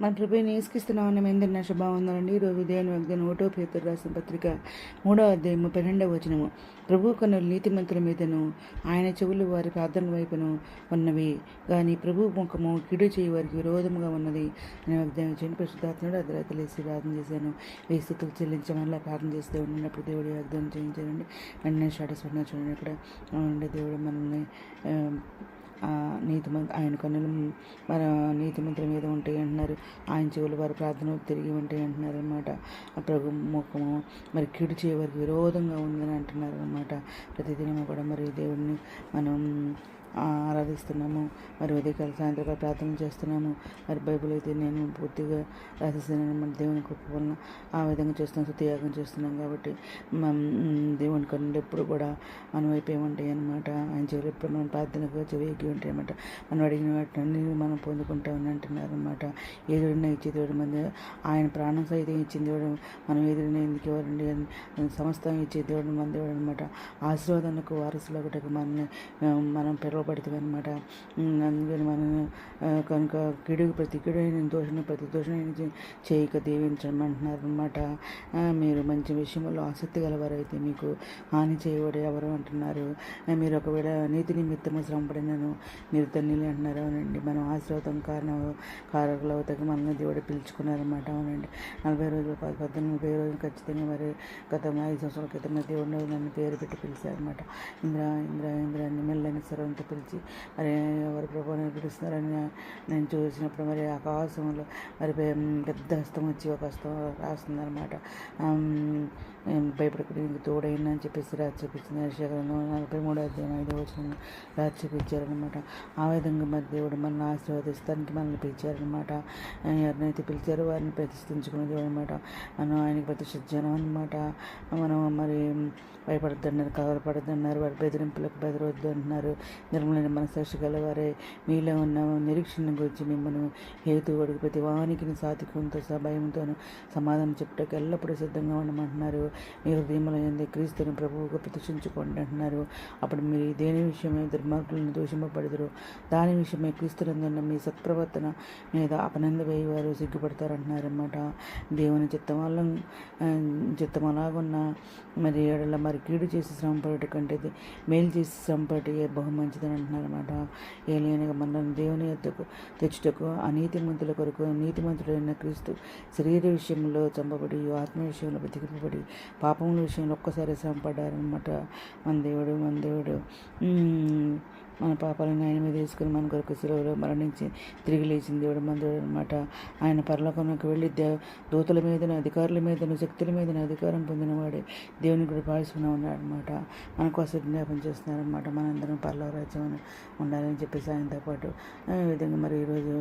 మన ప్రభు నేసుకిస్తున్నామని ఎందరిన శుభావందనండి ఈరోజు ఉదయం వ్యక్తి ఓటో పేతురు రాసిన పత్రిక మూడో అధ్యాయము పన్నెండవ వచనము. ప్రభు నీతి నీతిమంతుల మీదను ఆయన చెవులు వారి ప్రార్థన వైపును ఉన్నవి. కానీ ప్రభు ముఖము కిడు చేయి వారికి విరోధముగా ఉన్నది అని వాగ్దానం చేయని పరిశుద్ధాత్మడు అర్ధరాత్రి లేసి ప్రార్థన చేశాను. ఈ స్థుతులు చెల్లించమని ప్రార్థన చేస్తే ఉన్నప్పుడు దేవుడి వాగ్దానం చేయించారండి వెంటనే షాటస్ పెట్టిన చూడండి ఇక్కడ అవునండి దేవుడు మనల్ని నీతిమంత ఆయన కన్నులు మన నీతిమంతుల మీద ఉంటాయి అంటున్నారు. ఆయన చెవులు వారి ప్రార్థన తిరిగి ఉంటాయి అంటున్నారు అనమాట ప్రభు ముఖము మరి కీడు చేయవారికి విరోధంగా ఉందని అంటున్నారు అనమాట ప్రతిదినము కూడా మరి దేవుడిని మనం ఆరాధిస్తున్నాము. మరి ఉదయకాల సాయంత్రకాల ప్రార్థన చేస్తున్నాము. మరి బైబిల్ అయితే నేను పూర్తిగా రాసేసాను. మన దేవుని కృప వలన ఆ విధంగా చేస్తున్నాం సత్యయాగం చేస్తున్నాం కాబట్టి మనం దేవుని కన్నులు ఎప్పుడు కూడా మన వైపు ఏముంటాయి అనమాట ఆయన చెవులు ఎప్పుడు మనం ప్రార్థనగా చెవికి ఉంటాయి అనమాట మనం అడిగిన వాటిని మనం పొందుకుంటామని అంటున్నారు అనమాట ఏదైనా ఇచ్చే దేవుడు మంది ఆయన ప్రాణం సైతం ఇచ్చిన దేవుడు మనం ఎదురైనా ఎందుకు ఇవ్వాలండి? అని సమస్తం ఇచ్చే దేవుడు మన దేవుడు అనమాట ఆశీర్వాదానికి వారసులు ఒకటి మనల్ని మనం మనం బాగుపడుతుంది అనమాట అందుకని మనం కనుక కిడుగు ప్రతి కిడైన దోషణ ప్రతి దోషణ చేయక దీవించమంటున్నారు అనమాట మీరు మంచి విషయంలో ఆసక్తి గలవారైతే మీకు హాని చేయబడి ఎవరు అంటున్నారు? మీరు ఒకవేళ నీతి నిమిత్తము శ్రమపడినను నిర్ధన్యులు అంటున్నారు. అవునండి. మనం ఆశ్రవతం కారణం కారకులు అవుతాక మనల్ని దేవుడు పిలుచుకున్నారన్నమాట. అవునండి. నలభై రోజులు కాదు పద్దెనిమిది ముప్పై రోజులు ఖచ్చితంగా మరి గత ఐదు సంవత్సరాల క్రితం దేవుడు నన్ను పేరు పెట్టి పిలిచారనమాట ఇంద్ర ఇంద్ర ఇంద్ర అని మెల్లని సర్వంతో పిలిచి మరి ఎవరి ప్రభావం పిలుస్తున్నారని నేను చూసినప్పుడు మరి ఆకాశంలో మరి పెద్ద హస్తం వచ్చి ఒక హస్తం రాస్తుందన్నమాట. భయపడకుండా నీకు తోడైనా అని చెప్పేసి రాజు చూపించింది అభిషేకంలో నలభై మూడు అధ్యాయం ఐదో వచ్చిన రాజు చూపించారనమాట ఆ విధంగా మరి దేవుడు మనల్ని ఆశీర్వదిస్తానికి మనల్ని పిలిచారనమాట ఎవరినైతే పిలిచారో వారిని ప్రతిష్ఠించుకునే దేవుడు అనమాట మనం ఆయనకి ప్రతిష్ఠించాను అనమాట మనం మరి భయపడద్దన్నారు కవరపడద్దన్నారు వారి బెదిరింపులకు బెదరవద్దు అంటున్నారు నిర్మలైన మనసృష్టి గలవారే మీలో ఉన్న నిరీక్షణ గురించి మిమ్మల్ని హేతు అడుగు ప్రతి వానికి సాధికంతో సహా సమాధానం చెప్పుటకు ఎల్లప్పుడూ సిద్ధంగా ఉండమంటున్నారు. మీ హృదయంలో ఏంది క్రీస్తుని ప్రభువుగా ప్రతిష్ఠించుకోండి అంటున్నారు. అప్పుడు మీరు దేని విషయమై దుర్మార్గులను దూషింపబడదురు దాని విషయమే క్రీస్తునందున్న మీ సత్ప్రవర్తన మీద అపనంద వేయవారు సిగ్గుపడతారు అన్నమాట దేవుని చిత్తం వల్ల చిత్తం అలాగున్న మరి ఏడల మరి కీడు చేసి శ్రమపడటం కంటే మేలు చేసి శ్రమపడి బహు అంటున్నారు అంటున్నారన్నమాట. ఏలియనగా మనం దేవుని ఎద్దకు తెచ్చుటకు అనీతిమంతుల కొరకు నీతిమంతుడైన క్రీస్తు శరీర విషయంలో చంపబడి ఆత్మ విషయంలో బతికింపబడి పాపముల విషయంలో ఒక్కసారి శ్రమపడ్డారనమాట మన దేవుడు మన దేవుడు. మన పాపాలను ఆయన మీద వేసుకుని మన కొరకు సెలవులో మరణించి తిరిగి లేచిన దేవుడు మన దేవుడు అనమాట ఆయన పరలోకంలోకి వెళ్ళి దే దూతల మీదను అధికారుల మీదను శక్తుల మీదను అధికారం పొందినవాడే దేవుని కూడా భావిస్తున్నా ఉన్నాడనమాట మన కోసం జ్ఞాపం చేస్తున్నారనమాట మనందరం పర్లో రాజ్యం ఉండాలని చెప్పేసి ఆయనతో పాటు ఈ విధంగా మరి ఈరోజు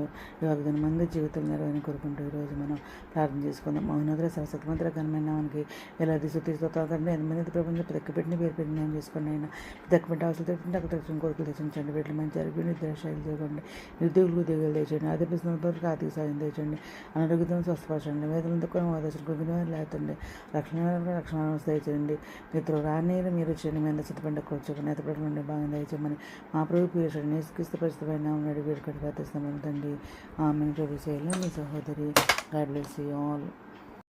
యోగదిన మంది జీవితం నెరవేరని కోరుకుంటూ ఈరోజు మనం ప్రార్థన చేసుకుందాం. మౌనద్ర సరస్వతి మంత్ర ఘనమైన మనకి ఎలా దిశ స్తోత్రండి ఎంతమంది ప్రపంచం పెద్దపెట్టిన పేరు పెట్టి నేను చేసుకోండి ఆయన పెద్దపెట్టి అవసరం తెచ్చింది అక్కడ తెచ్చిన కొడుకులు తెచ్చించండి వీటిని మంచి అరిగి నిద్రశైలి చేయకండి నిరుద్యోగులు ఉద్యోగాలు తెచ్చండి. ఆర్థిక ప్రశ్న ఆర్థిక సాయం తెచ్చండి. అనారోగ్యం స్వస్థపరచండి. వేదనతో కూడా వాదశలు కొద్దిగా లేదండి రక్షణ రక్షణ వ్యవస్థ తెచ్చండి. మిత్రులు రానీరు మీరు వచ్చండి మేము ఎంత సిద్ధపడి కూర్చోక నేత ఉండే భాగం దయచేయమని మా ప్రభు పీరేశ్వరి నేసుక్రీస్తు పరిస్థితిపైన ఉన్నాడు వీడికటి ప్రార్థిస్తామని తండ్రి ఆమె ప్రభు శైలి మీ సహోదరి. God bless you all.